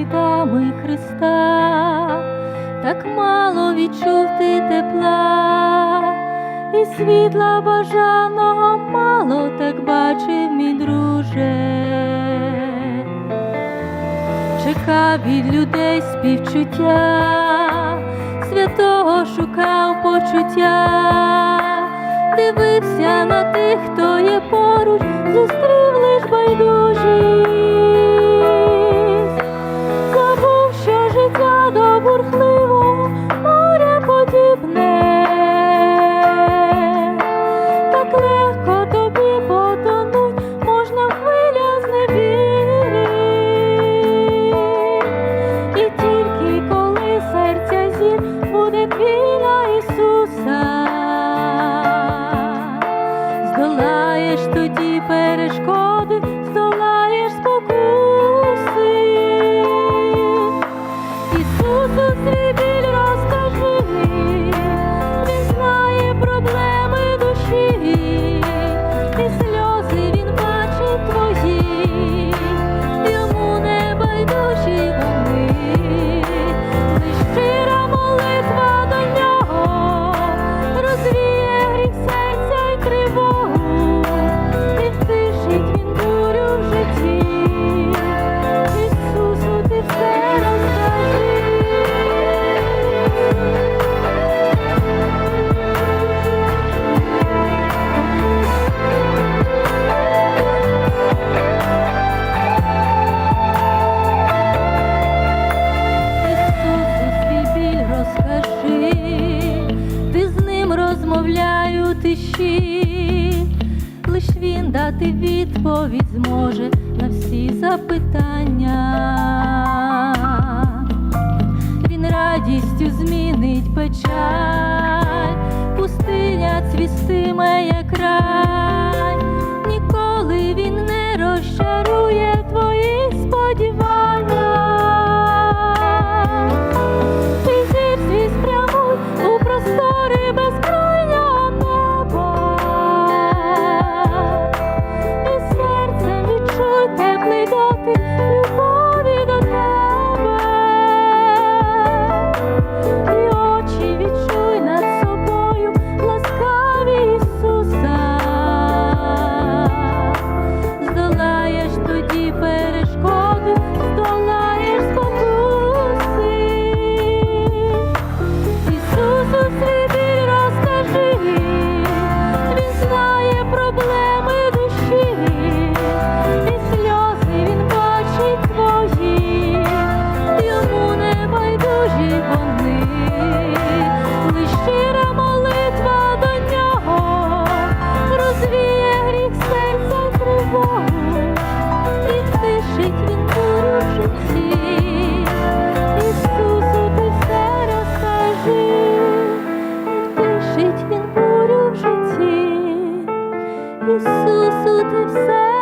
слідами Христа, так мало відчув ти тепла, і світла бажаного мало так бачив мій друже, чекав від людей співчуття, святого шукав почуття, дивився на тих, хто є поруч зустрів. перешкоди. розмовляю тиші, лиш він дати відповідь зможе на всі запитання, він радістю змінить печаль. of sad.